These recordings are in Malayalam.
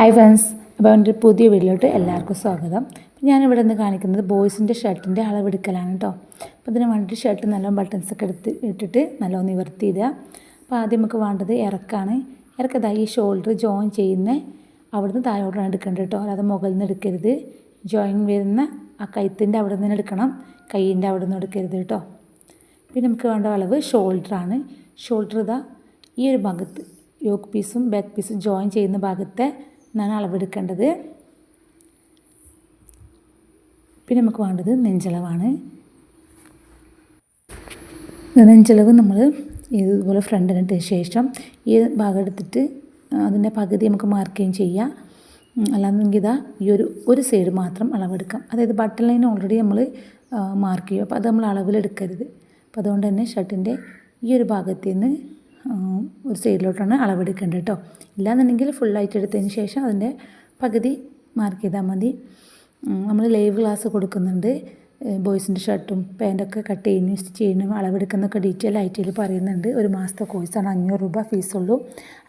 ഹായ് ഫ്രണ്ട്സ് അപ്പോൾ എന്റെ പുതിയ വീട്ടിലോട്ട് എല്ലാവർക്കും സ്വാഗതം. ഞാനിവിടെ നിന്ന് കാണിക്കുന്നത് ബോയ്സിന്റെ ഷർട്ടിന്റെ അളവെടുക്കലാണ് കേട്ടോ അപ്പോൾ ഇതിന് വേണ്ടിയിട്ട് ഷർട്ട് നല്ലോണം ബട്ടൺസ് ഒക്കെ എടുത്ത് ഇട്ടിട്ട് നല്ലോണം നിവർത്തി ഇടുക. അപ്പോൾ ആദ്യം നമുക്ക് വേണ്ടത് ഇറക്കാണ്. ഇറക്കതാ ഈ ഷോൾഡർ ജോയിൻ ചെയ്യുന്ന അവിടുന്ന് താഴോട്ടാണ് എടുക്കേണ്ടത് കേട്ടോ അല്ലാതെ മുകളിൽ നിന്ന് എടുക്കരുത്. ജോയിൻ വരുന്ന ആ കൈത്തിന്റെ അവിടെ നിന്ന് എടുക്കണം. കൈയിന്റെ അവിടെ നിന്ന് എടുക്കരുത് കേട്ടോ പിന്നെ നമുക്ക് വേണ്ട അളവ് ഷോൾഡറാണ് ഷോൾഡർ ഇതാ ഈ ഒരു ഭാഗത്ത് യോക്ക് പീസും ബാക്ക് പീസും ജോയിൻ ചെയ്യുന്ന ഭാഗത്തെ നിന്നാണ് അളവെടുക്കേണ്ടത്. പിന്നെ നമുക്ക് വേണ്ടത് നെഞ്ചളവാണ്. നെഞ്ചളവ് നമ്മൾ ഇതുപോലെ ഫ്രണ്ടിനിട്ട് ശേഷം ഈ ഭാഗം എടുത്തിട്ട് അതിന്റെ പകുതി നമുക്ക് ചെയ്യുകയും ചെയ്യാം. അല്ലാന്നെങ്കിൽ ഇതാ ഈ ഒരു ഒരു സൈഡ് മാത്രം അളവെടുക്കാം. അതായത് ബട്ടൺ ലൈൻ ഓൾറെഡി നമ്മൾ മാർക്ക് ചെയ്യും. അപ്പോൾ അത് നമ്മൾ അളവിലെടുക്കരുത്. അപ്പോൾ അതുകൊണ്ട് തന്നെ ഷർട്ടിന്റെ ഈ ഒരു ഭാഗത്ത് നിന്ന് ഒരു സൈഡിലോട്ടാണ് അളവെടുക്കേണ്ടത് കേട്ടോ. ഇല്ലാന്നുണ്ടെങ്കിൽ ഫുള്ളായിട്ട് എടുത്തതിന് ശേഷം അതിന്റെ പകുതി മാർക്ക് ചെയ്താൽ മതി. നമ്മൾ ലൈവ് ക്ലാസ് കൊടുക്കുന്നുണ്ട്. ബോയ്സിന്റെ ഷർട്ടും പാന്റൊക്കെ കട്ട് ചെയ്യുന്നു സ്റ്റിച്ച് ചെയ്യുന്നു അളവെടുക്കുന്നൊക്കെ ഡീറ്റെയിൽ ആയിട്ട് പറയുന്നുണ്ട്. ഒരു മാസത്തെ കോഴ്സാണ് അഞ്ഞൂറ് രൂപ ഫീസുള്ളൂ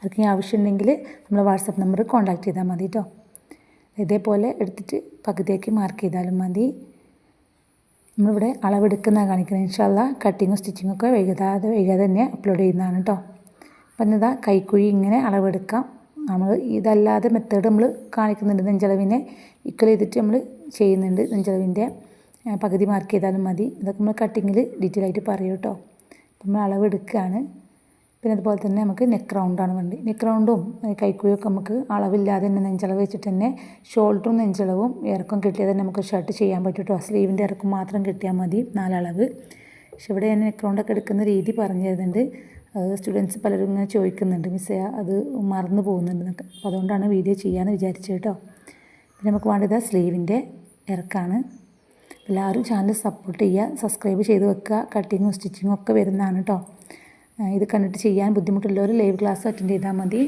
ആർക്കെങ്കിലും ആവശ്യമുണ്ടെങ്കിൽ നമ്മൾ വാട്സപ്പ് നമ്പർ കോൺടാക്ട് ചെയ്താൽ മതി കേട്ടോ. ഇതേപോലെ എടുത്തിട്ട് പകുതിയാക്കി മാർക്ക് ചെയ്താലും മതി. നമ്മളിവിടെ അളവെടുക്കുന്ന കാണിക്കുന്നത് ഇൻഷാല്ല കട്ടിങ്ങും സ്റ്റിച്ചിങ്ങും ഒക്കെ വൈകാതെ വൈകാതെ തന്നെ അപ്ലോഡ് ചെയ്യുന്നതാണ് കേട്ടോ അപ്പം ഇതാ കൈക്കുഴി ഇങ്ങനെ അളവെടുക്കാം. നമ്മൾ ഇതല്ലാതെ മെത്തേഡ് നമ്മൾ കാണിക്കുന്നുണ്ട് നെഞ്ചളവിനെ. ഇക്വൽ ചെയ്തിട്ട് നമ്മൾ ചെയ്യുന്നുണ്ട് നെഞ്ചളവിന്റെ പകുതി മാർക്ക് ചെയ്താലും മതി. ഇതൊക്കെ നമ്മൾ കട്ടിങ്ങിൽ ഡീറ്റെയിൽ ആയിട്ട് പറയും കേട്ടോ നമ്മൾ അളവെടുക്കുകയാണ്. പിന്നെ അതുപോലെ തന്നെ നമുക്ക് നെക്ക് റൗണ്ടാണ് വേണ്ടി നെക്ക് റൗണ്ടും കൈക്കുഴിയൊക്കെ നമുക്ക് അളവില്ലാതെ തന്നെ നെഞ്ചളവ് വെച്ചിട്ട് തന്നെ ഷോൾഡറും നെഞ്ചളവും ഇറക്കം കിട്ടിയാൽ തന്നെ നമുക്ക് ഷർട്ട് ചെയ്യാൻ പറ്റും കേട്ടോ സ്ലീവിന്റെ ഇറക്കം മാത്രം കിട്ടിയാൽ മതി നാലളവ്. പക്ഷെ ഇവിടെ ഞാൻ നെക്ക് റൗണ്ടൊക്കെ എടുക്കുന്ന രീതി പറഞ്ഞു തരുന്നുണ്ട്. സ്റ്റുഡൻസ് പലരും ഇങ്ങനെ ചോദിക്കുന്നുണ്ട് മിസ്സേ അത് മറന്നു പോകുന്നുണ്ട് എന്നൊക്കെ. അപ്പോൾ അതുകൊണ്ടാണ് വീഡിയോ ചെയ്യാമെന്ന് വിചാരിച്ചത് കേട്ടോ. പിന്നെ നമുക്ക് വേണ്ടത് സ്ലീവിന്റെ ഇറക്കാണ്. എല്ലാവരും ചാനൽ സപ്പോർട്ട് ചെയ്യുക സബ്സ്ക്രൈബ് ചെയ്ത് വെക്കുക കട്ടിങ്ങും സ്റ്റിച്ചിങ്ങും ഒക്കെ വരുന്നതാണ് കേട്ടോ. ഇത് കണ്ടിട്ട് ചെയ്യാൻ ബുദ്ധിമുട്ടുള്ളവർ ലൈവ് ക്ലാസ് അറ്റൻഡ് ചെയ്താൽ മതി.